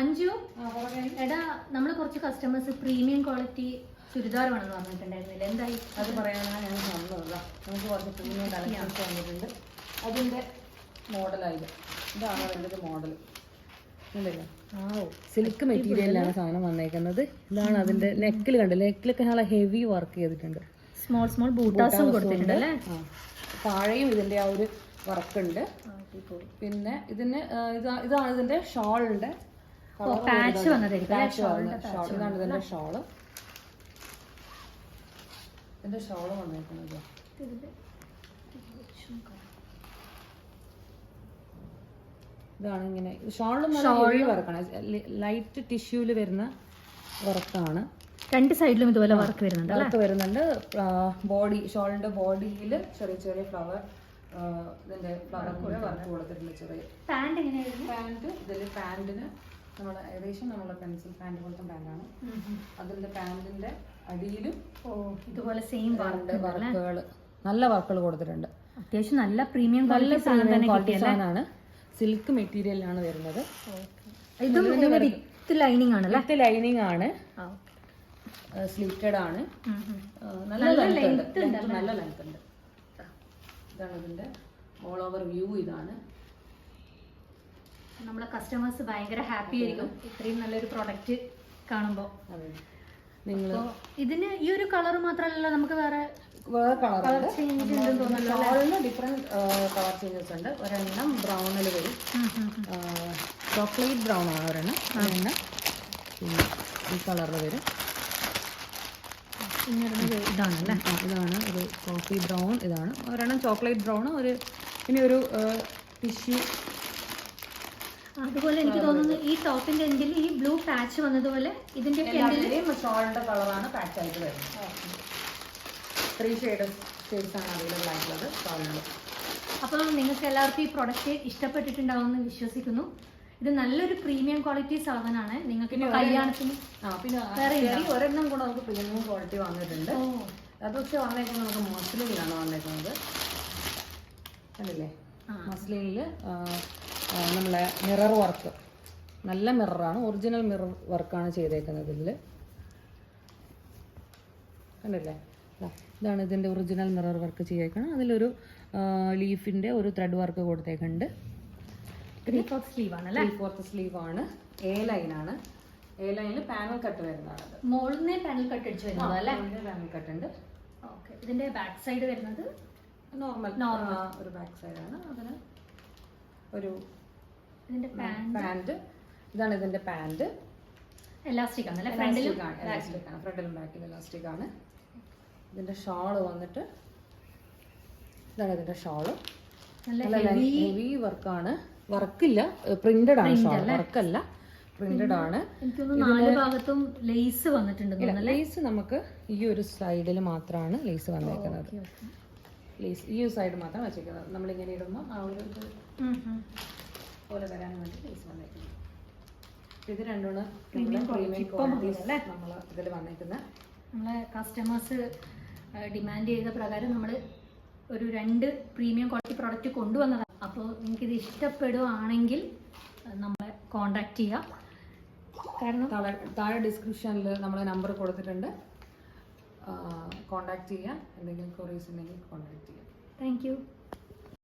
അഞ്ചു എടാ നമ്മൾ കുറച്ച് കസ്റ്റമേഴ്സ് പ്രീമിയം ക്വാളിറ്റി ചുരിദാർ വേണമെന്ന് പറഞ്ഞിട്ടുണ്ടായിരുന്നില്ല? എന്തായി? അത് പറയാനാണ് ഞാൻ വന്നതാ നമുക്ക് കുറച്ച് പ്രീമിയം കളക്ഷൻസ് വന്നിട്ടുണ്ട് അതിന്റെ മോഡലായത് ഇതാണ് അതിന്റെ മോഡൽ സിൽക്ക് മെറ്റീരിയലിലാണ് സാധനം വന്നേക്കുന്നത്. ഇതാണ് അതിന്റെ നെക്കിൽ കണ്ടത് നെക്കിലൊക്കെ നല്ല ഹെവി വർക്ക് ചെയ്തിട്ടുണ്ട്. സ്മോൾ സ്മോൾ ബൂട്ടാസും കൊടുത്തിട്ടുണ്ട് അല്ലേ. താഴെയും ഇതിന്റെ ആ ഒരു വർക്ക് ഉണ്ട്. പിന്നെ ഇതിന് ഇതാണ് ഇതിന്റെ ഷോളിന്റെ പാച്ച് വന്നതായിരിക്കും ഷോൾ. ഷോൾ വന്നേക്കുന്നത് ഇതാണ് ഇങ്ങനെ. ഷോളിലും വർക്കാണ് ലൈറ്റ് ടിഷ്യൂൽ വരുന്ന വർക്കാണ് രണ്ട് സൈഡിലും ഇതുപോലെ വർക്ക് വരുന്നുണ്ട് വർക്ക് വരുന്നുണ്ട്. ബോഡി ഷോളിന്റെ ബോഡിയിൽ ചെറിയ ചെറിയ ഫ്ലവർ ഇതിന്റെ ഫ്ലവർ വർക്ക് കൊടുത്തിട്ടുണ്ട് ചെറിയ. പാന്റ് എങ്ങനെയായിരുന്നു? പാന്റ് ഇതിൽ പാന്റിന് നമ്മൾ ഏകദേശം നമ്മളെ പെൻസിൽ പാന്റ് പോലത്തെ പാന്റാണ് അതിന്റെ പാൻറിന്റെ അടിയിലും ഇതുപോലെ സെയിം വർക്കുകൾ നല്ല വർക്കുകൾ കൊടുത്തിട്ടുണ്ട്. അത്യാവശ്യം നല്ല പ്രീമിയം നല്ല സാധനമാണ്. സിൽക്ക് മെറ്റീരിയലാണ് വരുന്നത്. ഇതും ഇതിന്റെ വിത്ത് ലൈനിങ് ആണല്ലേ വിത്ത് ലൈനിങ് ആണ്. സ്ലീറ്റഡ് ആണ്. നല്ല ലെങ്ത് ഉണ്ട്. നല്ല ലെങ്ത് ഉണ്ട്. ഇതാണ് ഇതിന്റെ ഓൾ ഓവർ വ്യൂ ഇതാണ്. നമ്മളെ കസ്റ്റമേഴ്സ് ഭയങ്കര ഹാപ്പി ആയിരിക്കും. ഇത്രയും നല്ലൊരു പ്രൊഡക്റ്റ് കാണുമ്പോൾ നിങ്ങൾ ഇതിന് ഈ ഒരു കളർ മാത്രമല്ല നമുക്ക് വേറെ വേറെ കളർ ചേഞ്ച് ഉണ്ടെന്ന് തോന്നുന്നു ഡിഫറെന്റ് കളർ ചേഞ്ചസ് ഉണ്ട്. ഒരെണ്ണം ബ്രൗണിൽ വരും. ചോക്ലേറ്റ് ബ്രൗൺ ആണ് ഒരെണ്ണം. ഒരെണ്ണം ഈ കളറിൽ വരും. ഇതാണല്ലേ ഇതാണ് ഒരു കോഫി ബ്രൗൺ ഇതാണ്. ഒരെണ്ണം ചോക്ലേറ്റ് ബ്രൗൺ ഒരു ഇനി ഒരു ടിഷ്യൂ അതുപോലെ എനിക്ക് തോന്നുന്നു ഈ ടോപ്പിന്റെ എൻഡിൽ ഈ ബ്ലൂ പാച്ച് വന്നതുപോലെ ഇതിന്റെ ഷോളിന്റെ കളറാണ് പാച്ച് ആയിട്ട് വരുന്നത്. ത്രീ ഷെയ്ഡ് ഷെയ്ഡ്സ് ആണ് അവൈലബിൾ ആയിട്ടുള്ളത്. ഷോളിൽ അപ്പോൾ നിങ്ങൾക്ക് എല്ലാവർക്കും ഈ പ്രൊഡക്റ്റ് ഇഷ്ടപ്പെട്ടിട്ടുണ്ടാവുമെന്ന് വിശ്വസിക്കുന്നു. ഇത് നല്ലൊരു പ്രീമിയം ക്വാളിറ്റി സാധനമാണ് നിങ്ങൾക്ക് കല്യാണത്തിന് പിന്നെ ഒരെണ്ണം കൂടെ നമുക്ക് പ്രീമിയം ക്വാളിറ്റി വന്നിട്ടുണ്ട്. അതൊക്കെ വന്നേക്കുന്നത് നമുക്ക് മസ്ലിനിലാണ് വന്നേക്കുന്നത്. കണ്ടില്ലേ. മസ്ലിനിൽ നമ്മളെ മിറർ വർക്ക് നല്ല മിററാണ് ഒറിജിനൽ മിറർ വർക്കാണ് ചെയ്തേക്കുന്നത് ഇതിൽ കണ്ടല്ലേ? ഇതാണ് ഇതിന്റെ ഒറിജിനൽ മിറർ വർക്ക് ചെയ്തേക്കണം അതിലൊരു ലീഫിന്റെ ഒരു ത്രെഡ് വർക്ക് കൊടുത്തേക്കുന്നുണ്ട് ത്രീ ഫോർത്ത് സ്ലീവ് ആണല്ലേ ത്രീ ഫോർത്ത് സ്ലീവ് ആണ്. എ ലൈനാണ് എ ലൈനിൽ പാനൽ കട്ട് വരുന്നതാണ് മുകളിൽ പാനൽ കട്ട് അടിച്ച് വരുന്നത് അല്ലേ? പാനൽ കട്ട് ഉണ്ട്. ഓക്കെ ഇതിന്റെ ബാക്ക് സൈഡ് വരുന്നത് നോർമൽ നോർമൽ ഒരു ബാക്ക് സൈഡാണ് അതിന് ഒരു ഇതിന്റെ പാൻ പാന്റ് ഇതാണ് ഇതിന്റെ പാന്റ് എലാസ്റ്റിക് ആണല്ലേ ഫ്രണ്ടിലും എലാസ്റ്റിക് ആണ് ഫ്രണ്ടിലും ബാക്കിലും എലാസ്റ്റിക് ആണ്. ഇതിന്റെ ഷോൾ വന്നിട്ട് ഇതാണ് ഇതിന്റെ ഷോൾ നല്ല ഹെവി വർക്കാണ് വർക്കില്ല പ്രിന്റഡ് ആണ്. ഷോൾ വർക്കല്ല പ്രിന്റഡ് ആണ് ഭാഗത്തും ലേസ് വന്നിട്ടുണ്ട് ലേസ് നമുക്ക് ഈ ഒരു സൈഡിൽ മാത്രമാണ് ലേസ് വന്നേക്കുന്നത്. ലേസ് ഈ ഒരു സൈഡ് മാത്രം വെച്ചേക്കുന്നത്. നമ്മളിങ്ങനെ ഇടുമ്പോൾ ആ ഒരു ഇത് പോലെ വരാൻ വേണ്ടി ലേസ് വന്നേക്കുന്നത് ഇത് രണ്ടുമാണ് നമ്മൾ ഇതിൽ വന്നേക്കുന്നത് നമ്മളെ കസ്റ്റമേഴ്സ് ഡിമാൻഡ് ചെയ്ത പ്രകാരം നമ്മൾ ഒരു രണ്ട് പ്രീമിയം ക്വാളിറ്റി പ്രോഡക്റ്റ് കൊണ്ടുവന്നതാണ്. അപ്പോൾ നിങ്ങൾക്ക് ഇത് ഇഷ്ടപ്പെടുകയാണെങ്കിൽ നമ്മളെ കോണ്ടാക്ട് ചെയ്യാം. കാരണം താഴെ ഡിസ്ക്രിപ്ഷനിൽ നമ്മളെ നമ്പർ കൊടുത്തിട്ടുണ്ട്. കോൺടാക്ട് ചെയ്യാം. എന്തെങ്കിലും ക്വറീസ് ഉണ്ടെങ്കിൽ കോണ്ടാക്ട് ചെയ്യാം. താങ്ക്